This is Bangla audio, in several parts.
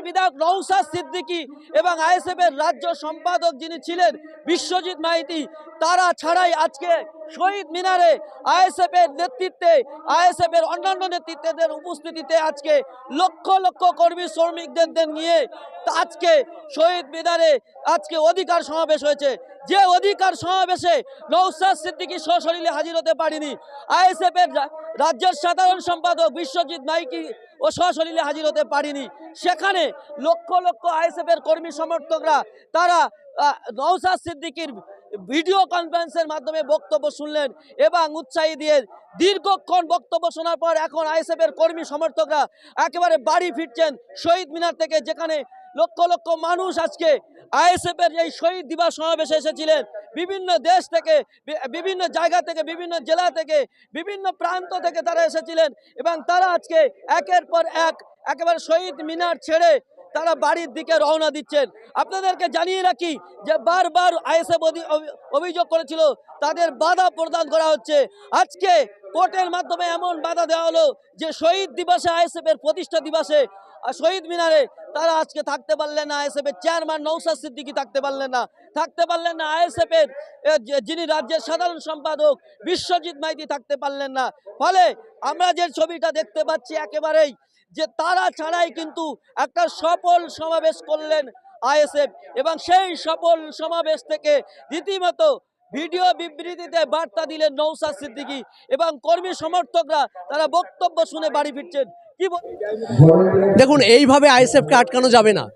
এর বিধায়ক নৌসাদ সিদ্দিকি এবং আইএসএফ এর রাজ্য সম্পাদক যিনি ছিলেন বিশ্বজিৎ মাইতি, তারা ছাড়াই আজকে শহীদ মিনারে আইএসএফ এর নেতৃত্বে আইএসএফ এর অন্যান্য নেতৃত্বদের উপস্থিতিতে আজকে লক্ষ লক্ষ কর্মী শ্রমিকদের নিয়ে আজকে শহীদ মিনারে আজকে অধিকার সমাবেশ হয়েছে। যে অধিকার সমাবেশে নৌসাদ সিদ্দিকী সশরীরে হাজির হতে পারেনি, আইএসএফ এর রাজ্যের সাধারণ সম্পাদক বিশ্বজিৎ মাইকি ও সশরীরে হাজির হতে পারেনি। সেখানে লক্ষ লক্ষ আইএসএফ এর কর্মী সমর্থকরা, তারা নওশাদ সিদ্দিকীর ভিডিও কনফারেন্সের মাধ্যমে বক্তব্য শুনলেন এবং উৎসাহী দিয়ে দীর্ঘক্ষণ বক্তব্য শোনার পর এখন আইএসএফ এর কর্মী সমর্থকরা একেবারে বাড়ি ফিরছেন শহীদ মিনার থেকে, যেখানে লক্ষ লক্ষ মানুষ আজকে আইএসএফ এর এই শহীদ দিবস সমাবেশে এসেছিলেন। বিভিন্ন দেশ থেকে বিভিন্ন জায়গা থেকে, বিভিন্ন জেলা থেকে, বিভিন্ন প্রান্ত থেকে তারা এসেছিলেন এবং তারা আজকে একের পর এক একেবারে শহীদ মিনার ছেড়ে তারা বাড়ির দিকে রওনা দিচ্ছেন। আপনাদেরকে জানিয়ে রাখি যে বারবার আইএসএফ অভিযোগ করেছিল, তাদের বাধা প্রদান করা হচ্ছে। আজকে কোর্টের মাধ্যমে এমন বাধা দেওয়া হলো যে শহীদ দিবসে আইএসএফ এর প্রতিষ্ঠা দিবসে শহীদ মিনারে তারা আজকে থাকতে পারলেন না আইএসএফ এর চেয়ারম্যান নৌসাদ সিদ্দিকি থাকতে পারলেন না, থাকতে পারলেন না আইএসএফ এর যিনি রাজ্যের সাধারণ সম্পাদক বিশ্বজিৎ মাইতি থাকতে পারলেন না। ফলে আমরা যে ছবিটা দেখতে পাচ্ছি একেবারেই যে তারা ছাড়াই কিন্তু একটা সফল সমাবেশ করলেন আইএসএফ এবং সেই সফল সমাবেশ থেকে রীতিমতো ভিডিও বিবৃতিতে বার্তা দিলেন নৌসাদ সিদ্দিকী এবং কর্মী সমর্থকরা তারা বক্তব্য শুনে বাড়ি ফিরছেন। দেখুন, এইভাবে আইএসএফকে আটকানো যাবে না।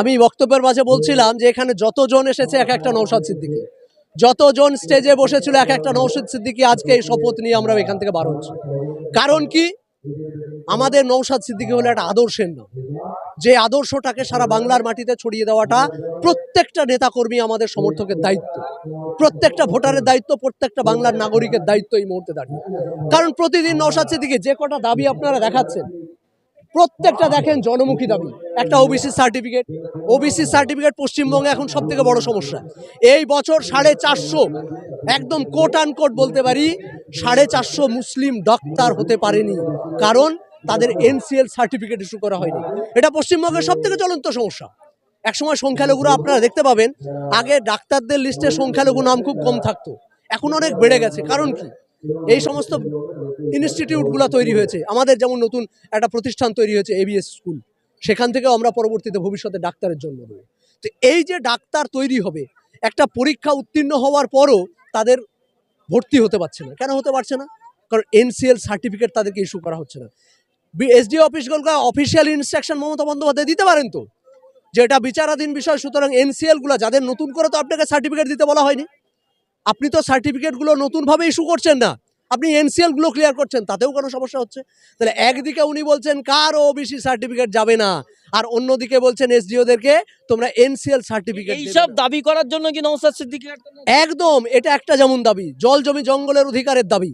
আমি বক্তব্যের মাঝে বলছিলাম যে এখানে যতজন এসেছে এক একটা নৌসাদ সিদ্দিকি। যতজন স্টেজে বসেছিল এক একটা নৌসাদ সিদ্দিকি আজকে এই শপথ নিয়ে আমরা এখান থেকে বার হচ্ছি। কারণ কি? আমাদের নৌসাদ সিদ্দিকি হলো একটা আদর্শের নাম। যে আদর্শটাকে সারা বাংলার মাটিতে ছড়িয়ে দেওয়াটা প্রত্যেকটা নেতাকর্মী আমাদের সমর্থকের দায়িত্ব। প্রত্যেকটা ভোটারের দায়িত্ব, প্রত্যেকটা বাংলার নাগরিকের দায়িত্ব এই মুহূর্তে দাঁড়িয়ে। কারণ প্রতিদিন নৌসাদ সিদ্দিকি যে কটা দাবি আপনারা দেখাচ্ছেন প্রত্যেকটা দেখেন জনমুখী দাবি। একটা ওবিসি সার্টিফিকেট ওবিসি সার্টিফিকেট পশ্চিমবঙ্গে এখন সব থেকে বড় সমস্যা। এই বছর সাড়ে চারশো, একদম কোট আন কোট বলতে পারি, সাড়ে চারশো মুসলিম ডাক্তার হতে পারেনি। কারণ তাদের এনসিএল সার্টিফিকেট ইস্যু করা হয়নি। এটা পশ্চিমবঙ্গের সব থেকে জ্বলন্ত সমস্যা। একসময় সংখ্যালঘুরা আপনারা দেখতে পাবেন, আগে ডাক্তারদের লিস্টে সংখ্যালঘু নাম খুব কম থাকতো। এখন অনেক বেড়ে গেছে। কারণ কি? এই সমস্ত ইনস্টিটিউটগুলো তৈরি হয়েছে। আমাদের যেমন নতুন একটা প্রতিষ্ঠান তৈরি হয়েছে এবিএস স্কুল সেখান থেকেও আমরা পরবর্তীতে ভবিষ্যতে ডাক্তারের জন্ম দেবো তো এই যে ডাক্তার তৈরি হবে, একটা পরীক্ষা উত্তীর্ণ হওয়ার পরও তাদের ভর্তি হতে পারছে না। কেন হতে পারছে না? কারণ এনসিএল সার্টিফিকেট তাদেরকে ইস্যু করা হচ্ছে না। এসডি অফিসগুলোকে অফিসিয়াল ইনস্ট্রাকশন মমতা বন্দ্যোপাধ্যায় দিতে পারেন তো? যে এটা বিচারাধীন বিষয়, সুতরাং এনসিএলগুলো যাদের নতুন করে তো আপনাকে সার্টিফিকেট দিতে বলা হয়নি। আপনি তো সার্টিফিকেটগুলো নতুনভাবে ইস্যু করছেন না আপনি এনসিএল গুলো ক্লিয়ার করছেন তাতেও কোনো সমস্যা হচ্ছে তাহলে একদিকে উনি বলছেন কারও ওবিসি সার্টিফিকেট যাবে না আর অন্যদিকে বলছেন এসডিওদেরকে তোমরা এনসিএল সার্টিফিকেট এইসব দাবি করার জন্য কি নৌসাদ সিদ্দিকী একদম এটা একটা যেমন দাবি জল জমি জঙ্গলের অধিকারের দাবি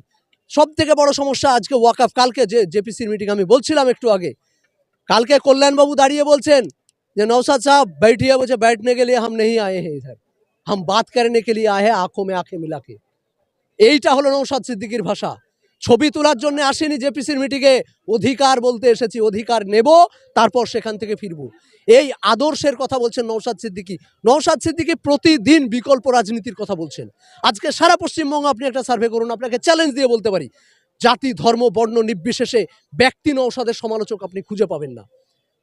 সব থেকে বড় সমস্যা আজকে ওয়াকআপ কালকে যে জেপিসির মিটিং আমি বলছিলাম একটু আগে কালকে কল্যাণবাবু দাঁড়িয়ে বলছেন যে নৌসাদ সাহেব बैठिए বলছে बैठने के लिए हम नहीं आए हैं इधर হাম বাত কারণে কে লিয়ে আহে আঁখো মে আঁখে মিলাকে এইটা হলো নৌসাদ সিদ্দিকির ভাষা। ছবি তোলার জন্য আসেনি জেপিসির মিটিংয়ে, অধিকার বলতে এসেছি, অধিকার নেব, তারপর সেখান থেকে ফিরব। এই আদর্শের কথা বলছেন নৌসাদ সিদ্দিকি। নৌসাদ সিদ্দিকি প্রতিদিন বিকল্প রাজনীতির কথা বলছেন। আজকে সারা পশ্চিমবঙ্গ আপনি একটা সার্ভে করুন, আপনাকে চ্যালেঞ্জ দিয়ে বলতে পারি। জাতি, ধর্ম, বর্ণ নির্বিশেষে ব্যক্তি নৌসাদের সমালোচক আপনি খুঁজে পাবেন না।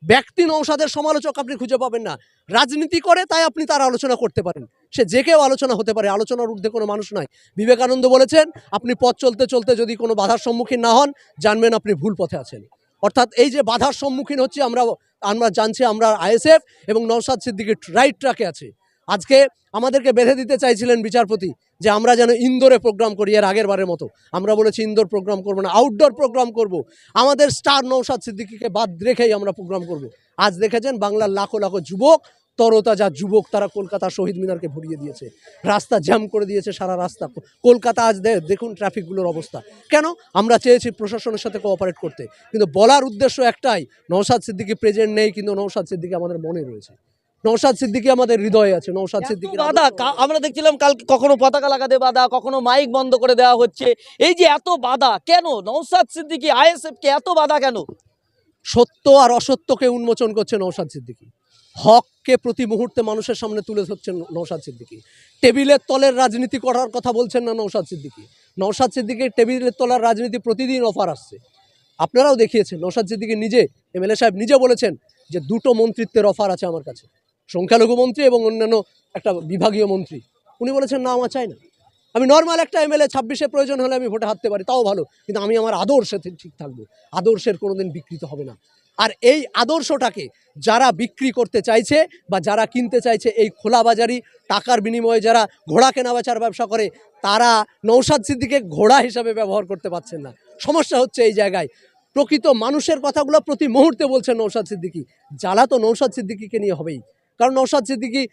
ব্যক্তি নৌসাদের সমালোচক আপনি খুঁজে পাবেন না। রাজনীতি করে, তাই আপনি তার আলোচনা করতে পারেন। সে যে কেউ আলোচনা হতে পারে, আলোচনার ঊর্ধ্বে কোনো মানুষ নয়। বিবেকানন্দ বলেছেন, আপনি পথ চলতে চলতে যদি কোনো বাধার সম্মুখীন না হন, জানবেন আপনি ভুল পথে আছেন। অর্থাৎ এই যে বাধার সম্মুখীন হচ্ছে আমরা আমরা জানছি আমরা আইএসএফ এবং নৌসাদ সিদ্দিকি রাইট ট্র্যাকে আছে। আজকে আমাদেরকে বেঁধে দিতে চাইছিলেন বিচারপতি যে আমরা যেন ইন্দোরে প্রোগ্রাম করি এর আগের বারের মতো। আমরা বলেছি ইন্দোর প্রোগ্রাম করব না, আউটডোর প্রোগ্রাম করব। আমাদের স্টার নৌসাদ সিদ্দিকিকে বাদ রেখেই আমরা প্রোগ্রাম করব। আজ দেখেছেন বাংলার লাখো লাখো যুবক, তরতাজা যুবক তারা কলকাতা শহীদ মিনারকে ভরিয়ে দিয়েছে। রাস্তা জ্যাম করে দিয়েছে সারা রাস্তা। কলকাতা আজ দেখুন ট্রাফিকগুলোর অবস্থা। কেন? আমরা চেয়েছি প্রশাসনের সাথে কোঅপারেট করতে। কিন্তু বলার উদ্দেশ্য একটাই নৌসাদ সিদ্দিকি প্রেজেন্ট নেই, কিন্তু নৌসাদ সিদ্দিকি আমাদের মনে রয়েছে। নৌসাদ সিদ্দিকি আমাদের হৃদয়ে আছে নৌসাদ সিদ্দিকি বাধা আমরা দেখছিলাম কাল কখনো পতাকা লাগাতে বাধা কখনো মাইক বন্ধ করে দেওয়া হচ্ছে। এই যে এত বাধা কেন? নৌসাদ সিদ্দিকী আইএসএফ কে এত বাধা কেন? সত্য আর অসত্যকে উন্মোচন করছে নৌসাদ সিদ্দিকী। হককে প্রতি মুহূর্তে মানুষের সামনে তুলে ধরছেন নৌসাদ সিদ্দিকী। টেবিলের তলের রাজনীতি করার কথা বলছেন না নৌসাদ সিদ্দিকী। নৌসাদ সিদ্দিকীর টেবিলের তলার রাজনীতি প্রতিদিন অফার আসছে। আপনারাও দেখিয়েছেন নৌসাদ সিদ্দিকী নিজে এমএলএ সাহেব নিজে বলেছেন যে দুটো মন্ত্রিত্বের অফার আছে আমার কাছে। সংখ্যালঘু মন্ত্রী এবং অন্যান্য একটা বিভাগীয় মন্ত্রী। উনি বলেছেন, না, আমার চাই না। আমি নর্মাল একটা এমএলএ ছাব্বিশে প্রয়োজন হলে আমি ভোটে হারতে পারি, তাও ভালো। কিন্তু আমি আমার আদর্শে ঠিক থাকব। আদর্শের কোনোদিন বিকৃত হবে না। আর এই আদর্শটাকে যারা বিক্রি করতে চাইছে বা যারা কিনতে চাইছে এই খোলা বাজারি, টাকার বিনিময়ে যারা ঘোড়া কেনা বেচার ব্যবসা করে, তারা নৌসাদ সিদ্দিকে ঘোড়া হিসাবে ব্যবহার করতে পারছেন না। সমস্যা হচ্ছে এই জায়গায়। প্রকৃত মানুষের কথাগুলো প্রতি মুহূর্তে বলছেন নৌসাদ সিদ্দিকি। জ্বালা তো নৌসাদ সিদ্দিকিকে নিয়ে হবেই। কারণ নৌসাদ সিদ্দিকি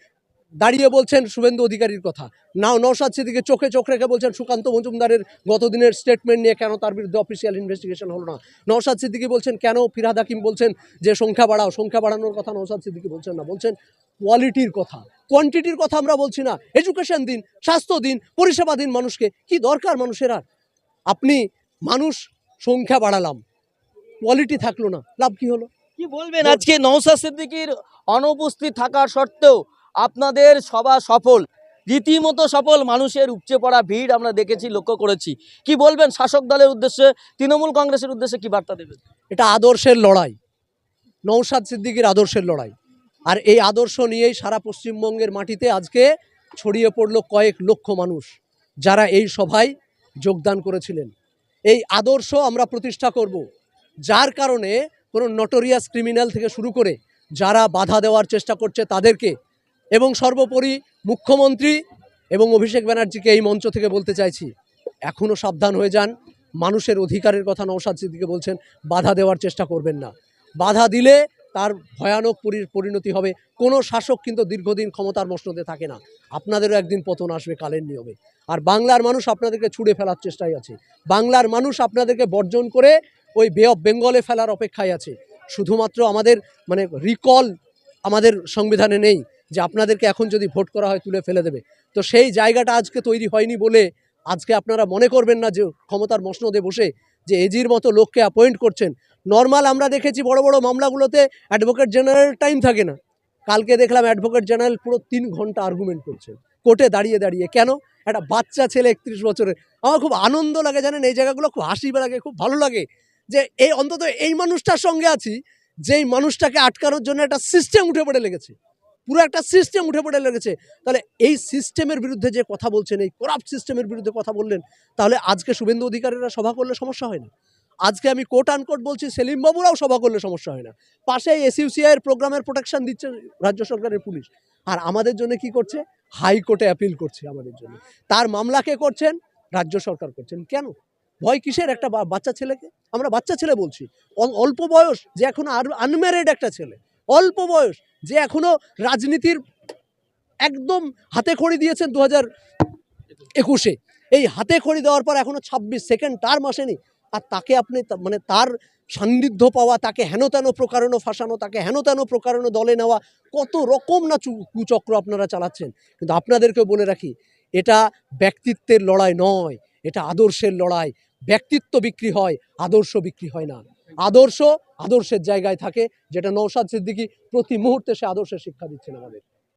দাঁড়িয়ে বলছেন শুভেন্দু অধিকারীর কথা। নাও নৌসাদ সিদ্দিকি চোখে চোখ রেখে বলছেন সুকান্ত মজুমদারের গতদিনের স্টেটমেন্ট নিয়ে কেন তার বিরুদ্ধে অফিসিয়াল ইনভেস্টিগেশন হলো না? নৌসাদ সিদ্দিকি বলছেন, কেন ফিরাদ হাকিম বলছেন যে সংখ্যা বাড়াও? সংখ্যা বাড়ানোর কথা নৌসাদ সিদ্দিকি বলছেন না, বলছেন কোয়ালিটির কথা। কোয়ান্টিটির কথা আমরা বলছি না। এডুকেশন দিন, স্বাস্থ্য দিন, পরিষেবা দিন মানুষকে। কি দরকার মানুষের আর? আপনি মানুষ, সংখ্যা বাড়ালাম। কোয়ালিটি থাকল না, লাভ কি হলো? কি বলবেন? আজকে নৌসাদ সিদ্দিকীর অনুপস্থিত থাকার সত্ত্বেও আপনাদের সভা সফল। রীতিমতো সফল মানুষের উপচে পড়া ভিড় আমরা দেখেছি, লক্ষ্য করেছি। কি বলবেন শাসক দলের উদ্দেশ্যে? তৃণমূল কংগ্রেসের উদ্দেশ্যে কি বার্তা দেবেন? এটা আদর্শের লড়াই। নৌসাদ সিদ্দিকীর আদর্শের লড়াই। আর এই আদর্শ নিয়েই সারা পশ্চিমবঙ্গের মাটিতে আজকে ছড়িয়ে পড়ল কয়েক লক্ষ মানুষ যারা এই সভায় যোগদান করেছিলেন। এই আদর্শ আমরা প্রতিষ্ঠা করব, যার কারণে কোনো নটোরিয়াস ক্রিমিনাল থেকে শুরু করে যারা বাধা দেওয়ার চেষ্টা করছে তাদেরকে এবং সর্বোপরি মুখ্যমন্ত্রী এবং অভিষেক ব্যানার্জিকে এই মঞ্চ থেকে বলতে চাইছি এখনও সাবধান হয়ে যান। মানুষের অধিকারের কথা নৌসাদ সিদ্দিকে বলছেন, বাধা দেওয়ার চেষ্টা করবেন না। বাধা দিলে তার ভয়ানক পরি- পরিণতি হবে। কোনো শাসক কিন্তু দীর্ঘদিন ক্ষমতার মসনদে থাকে না। আপনাদেরও একদিন পতন আসবে কালের নিয়মে। আর বাংলার মানুষ আপনাদেরকে ছুড়ে ফেলার চেষ্টায় আছে। বাংলার মানুষ আপনাদেরকে বর্জন করে ওই বে অফ বেঙ্গলে ফেলার অপেক্ষায় আছে। শুধুমাত্র আমাদের মানে রিকল আমাদের সংবিধানে নেই যে আপনাদেরকে এখন যদি ভোট করা হয় তুলে ফেলে দেবে। তো সেই জায়গাটা আজকে তৈরি হয়নি বলে আজকে আপনারা মনে করবেন না যে ক্ষমতার মসনদে বসে যে এজির মতো লোককে অ্যাপয়েন্ট করছেন। নর্মাল আমরা দেখেছি বড় বড় মামলাগুলোতে অ্যাডভোকেট জেনারেল টাইম থাকে না। কালকে দেখলাম অ্যাডভোকেট জেনারেল পুরো তিন ঘণ্টা আর্গুমেন্ট করছেন কোর্টে দাঁড়িয়ে দাঁড়িয়ে। কেন? একটা বাচ্চা ছেলে একত্রিশ বছরের। আমার খুব আনন্দ লাগে জানেন, এই জায়গাগুলো খুব হাসি লাগে, খুব ভালো লাগে। যে এই অন্তত এই মানুষটার সঙ্গে আছি, যেই মানুষটাকে আটকানোর জন্য একটা সিস্টেম উঠে পড়ে লেগেছে। পুরো একটা সিস্টেম উঠে পড়ে লেগেছে। তাহলে এই সিস্টেমের বিরুদ্ধে যে কথা বলছেন, এই করাপ্ট সিস্টেমের বিরুদ্ধে কথা বললেন, তাহলে আজকে শুভেন্দু অধিকারীরা সভা করলে সমস্যা হয় না। আজকে আমি কোট আনকোট বলছি, সেলিম বাবুরাও সভা করলে সমস্যা হয় না। পাশে এসইউসিআই এর প্রোগ্রামের প্রোটেকশন দিচ্ছে রাজ্য সরকারের পুলিশ। আর আমাদের জন্য কি করছে? হাইকোর্টে অ্যাপিল করছে আমাদের জন্য। তার মামলাকে করছেন? রাজ্য সরকার করছেন। কেন? ভয় কিসের একটা বাচ্চা ছেলেকে? আমরা বাচ্চা ছেলে বলছি। অল- অল্প বয়স যে এখনও আর আনম্যারিড একটা ছেলে। অল্প বয়স যে এখনও রাজনীতির একদম হাতে খড়ি দিয়েছেন দু হাজার একুশে। এই হাতে খড়ি দেওয়ার পর এখনও ছাব্বিশ সেকেন্ড টার্ম আসেনি। আর তাকে আপনি মানে তার সান্নিধ্য পাওয়া, তাকে হেন তেন প্রকারণ ফাঁসানো, তাকে হেন তেন প্রকারণ দলে নেওয়া, কত রকম না কুচক্র আপনারা চালাচ্ছেন। কিন্তু আপনাদেরকে বলে রাখি, এটা ব্যক্তিত্বের লড়াই নয়, এটা আদর্শের লড়াই। ব্যক্তিত্ব বিক্রি হয়, আদর্শ বিক্রি হয় না। আদর্শ আদর্শের জায়গায় থাকে, যেটা নৌসাদ সিদ্দিকি প্রতি মুহূর্তে সে আদর্শের শিক্ষা দিচ্ছেন আমাদের।